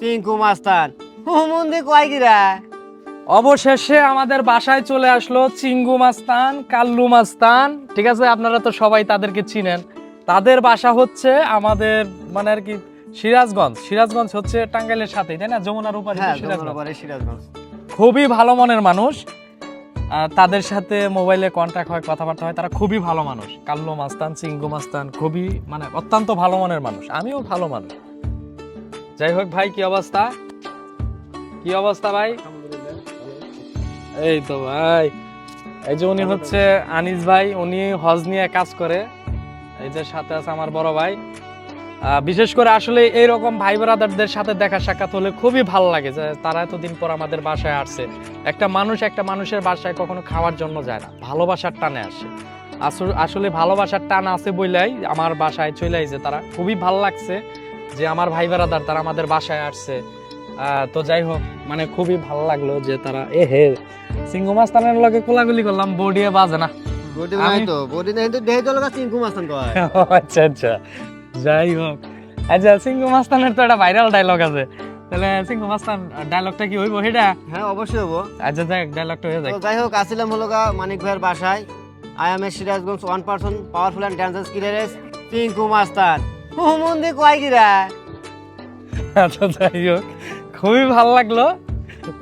টিঙ্কু মাস্তান। হুমুন্দি কয় গিরা? অবশেষে আমাদের বাসায় চলে আসলো চিঙ্গু মাস্তান কাল্লু মাস্তান। ঠিক আছে আপনারা তো সবাই তাদেরকে চিনেন। তাদের বাসা হচ্ছে আমাদের মানে আর কি সিরাজগঞ্জ। সিরাজগঞ্জ হচ্ছে টাঙ্গাইলের সাথেই তাই না? যমুনার উপরে হ্যাঁ সিরাজগঞ্জ। খুবই ভালো মনের মানুষ। তাদের সাথে মোবাইলে কন্ট্যাক্ট হয় কথাবার্তা হয় তারা খুবই ভালো মানুষ। কাল্লু মাস্তান চিঙ্গু মাস্তান খুবই মানে অত্যন্ত ভালো মনের মানুষ। আমিও ভালো মানুষ। যাই হোক ভাই কি অবস্থা? কি অবস্থা ভাই? এই তো ভাই এই যে উনি হচ্ছে আনিস ভাই উনি হজ নিয়ে কাজ করে। এই যে সাথে আছে আমার বড় ভাই। বিশেষ করে আসলে এইরকম ভাই ব্রাদারদের সাথে দেখা সাক্ষাৎ হলে খুবই ভালো লাগে যে তারা এতদিন পর আমাদের বাসায় আসছে। একটা মানুষ একটা মানুষের বাসায় কখনো খাওয়ার জন্য যায় না ভালোবাসার টানে আসে। আসল- ভালোবাসার টান আছে বইলাই আমার বাসায় চলে আইছে তারা খুবই ভালো লাগছে। যে আমার ভাই ব্রাদার তারা আমাদের বাসায় আসছে। তো যাই হোক মানে খুবই ভালো লাগল যে তারা এ হে সিংহ মাস্তানের লগে কোলাগুলি করলাম বডিয়ে বাজে না। বডি নাই তো বডি নাই তো দেহে তো লগা টিঙ্কু মাস্তান কয়। আচ্ছা আচ্ছা। যাই হোক। আচ্ছা মাস্তানের তো একটা ভাইরাল ডায়লগ আছে। তাহলে সিংহ মাস্তান ডায়লগটা কি হইব সেটা? হ্যাঁ অবশ্যই হব আচ্ছা যাক ডায়লগটা হয়ে যাক। যাই হোক আসিলাম হলো মানিক ভাইয়ের বাসায়। I am a Sirajganj one person powerful and dancers কিলারেস Tinku Mastan হুমুন্দি কয় গিরা? আচ্ছা যাই হোক। খুবই ভালো লাগল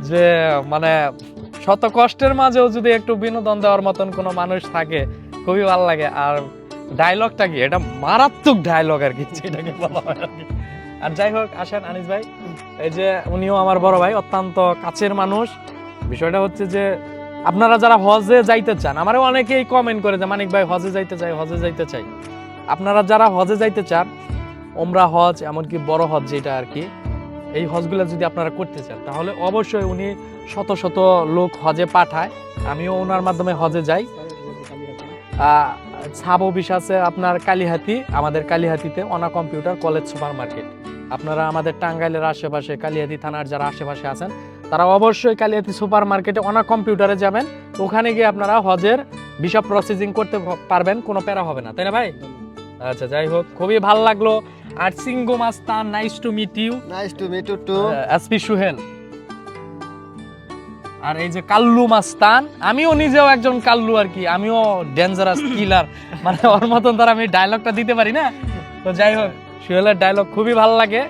যে মানে শত কষ্টের মাঝেও যদি একটু বিনোদন দেওয়ার মতন কোনো মানুষ থাকে, খুবই ভালো লাগে। আর ডায়লগটা কি? এটা মারাত্মক ডায়লগ আর কি, যেটাকে বলা হয়। আর যাই হোক, আসেন আনিস ভাই। এই যে, উনিও আমার বড় ভাই, অত্যন্ত কাছের মানুষ। বিষয়টা হচ্ছে যে, আপনারা যারা হজে যাইতে চান, আমারও অনেকেই কমেন্ট করে যে, মানিক ভাই, হজে যাইতে চাই, হজে যাইতে চাই। আপনারা যারা হজে যাইতে চান ওমরা হজ, এমনকি বড় হজ যেটা আর কি, এই হজগুলো যদি আপনারা করতে চান, তাহলে অবশ্যই উনি শত শত লোক হজে পাঠায়। আমিও ওনার মাধ্যমে হজে যাই। সাব অফিস আছে আপনার কালীহাতি, আমাদের কালীহাতিতে অনা কম্পিউটার, কলেজ সুপার মার্কেট আপনারা আমাদের টাঙ্গাইলের আশেপাশে, কালীহাতি থানার যারা আশেপাশে আছেন, তারা অবশ্যই কালীহাতি সুপার মার্কেটে অনা কম্পিউটারে যাবেন। ওখানে গিয়ে আপনারা হজের ভিসা প্রসেসিং করতে পারবেন, কোনো প্যারা হবে না। তাই না ভাই? আচ্ছা যাই হোক খুবই ভালো লাগল। আর Singo Mastan nice to meet you nice to meet you to SP Suhel আর এই যে কাল্লু মাস্তান আমিও নিজেও একজন কাল্লু আর কি আমিও ডেঞ্জারাস কিলার মানে ওর মতন তার আমি ডায়লগটা দিতে পারি না। তো যাই হোক সুহেলের ডায়লগ খুবই ভালো লাগে।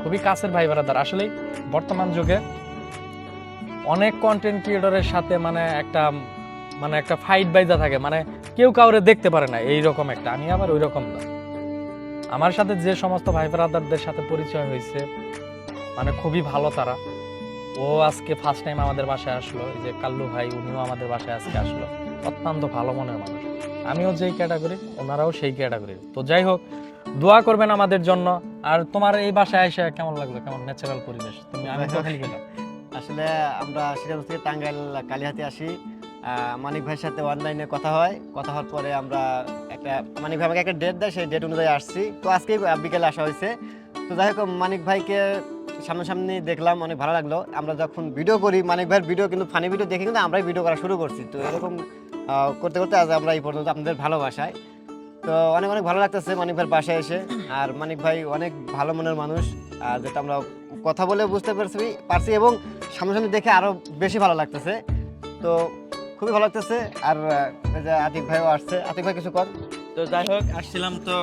খুবই কাছের ভাই ব্রাদার আসলে বর্তমান যুগে অনেক কন্টেন্ট ক্রিয়েটরের সাথে মানে একটা মানে একটা ফাইট বাইজা থাকে মানে কেউ কাউরে দেখতে পারে না এই রকম একটা। আমি আবার ওই রকম না। আমার সাথে যে সমস্ত ভাই ব্রাদারদের সাথে পরিচয় হয়েছে মানে খুবই ভালো তারা। ও আজকে ফার্স্ট টাইম আমাদের বাসায় আসলো, এই যে কাল্লু ভাই, উনিও আমাদের বাসায় আজকে আসলো। অত্যন্ত ভালো মনের মানুষ। আমিও যেই ক্যাটাগরি ওনারাও সেই ক্যাটাগরি তো যাই হোক, দোয়া করবেন আমাদের জন্য। আর তোমার এই বাসায় এসে কেমন লাগল? কেমন ন্যাচারাল পরিবেশ? তুমি আমি আসলে আমরা সিরাজগঞ্জ থেকে টাঙ্গাইল কালীহাতি আসি। মানিক ভাইয়ের সাথে অনলাইনে কথা হয়। কথা হওয়ার পরে আমরা একটা, মানিক ভাই একটা ডেট দেয়, সেই ডেট অনুযায়ী আসছি। তো আজকে বিকেলে আসা হয়েছে। তো যাই হোক, মানিক ভাইকে সামনাসামনি দেখলাম, অনেক ভালো লাগল। আমরা যখন ভিডিও করি, মানিক ভাইয়ের ভিডিও কিন্তু ফানি ভিডিও দেখে কিন্তু আমরাই ভিডিও করা শুরু করছি। তো এরকম করতে করতে আজ আমরা এই পর্যন্ত আপনাদের ভালোবাসায়। তো অনেক অনেক ভালো লাগতেছে মানিক ভাইয়ের বাসায় এসে। আর মানিক ভাই অনেক ভালো মনের মানুষ। আর যেটা আমরা কথা বলে বুঝতে পারছি পারছি এবং সামনাসামনি দেখে আরও বেশি ভালো লাগতেছে। তো খুবই ভালো লাগতেছে। আর যে আতিক ভাইও আসছে। আতিক ভাই কিছু কর। তো যাই হোক আসছিলাম তো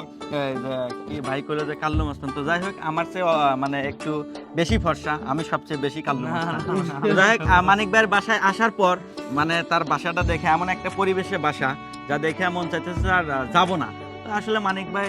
কি ভাই কইলো যে কাল্লু মাস্তান তো যাই হোক আমার চেয়ে মানে একটু বেশি ফর্সা আমি সবচেয়ে বেশি কাল্লু তো যাই হোক মানিক ভাইয়ের বাসায় আসার পর মানে তার বাসাটা দেখে এমন একটা পরিবেশে বাসা যা দেখে মন চাইতেছে আর যাব না। তো আসলে মানিক ভাই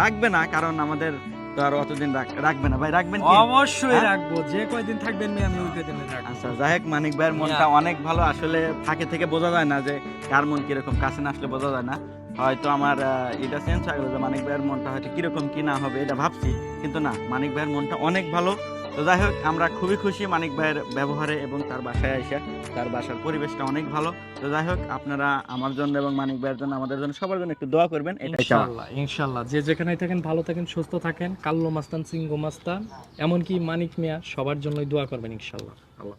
রাখবে না কারণ আমাদের তো আর অতদিন রাখবে না। ভাই রাখবেন অবশ্যই হ্যাঁ? রাখব। যে কয়দিন থাকবেন আমি ওই কয়দিন আচ্ছা যাই হোক মানিক ভাইয়ের মনটা অনেক ভালো। আসলে ফাঁকে থেকে বোঝা যায় না যে কার মন কীরকম কাছে না আসলে বোঝা যায় না। হয়তো আমার এটা সেন্স হয়ে গেল যে মানিক ভাইয়ের মনটা হয়তো কীরকম কি না হবে এটা ভাবছি। কিন্তু না মানিক ভাইয়ের মনটা অনেক ভালো। তো যাই হোক, আমরা খুবই খুশি মানিক ভাইয়ের ব্যবহারে এবং তার বাসায় এসে তার বাসার পরিবেশটা অনেক ভালো। তো যাই হোক, আপনারা আমার জন্য এবং মানিক ভাইয়ের জন্য, আমাদের জন্য সবার জন্য একটু দোয়া করবেন। ইনশাল্লাহ ইনশাল্লাহ। যে যেখানে থাকেন, ভালো থাকেন, সুস্থ থাকেন। কাল্লো মাস্তান সিংহ মাস্তান। এমনকি মানিক মিয়া সবার জন্যই দোয়া করবেন, ইনশাল্লাহ। আল্লাহ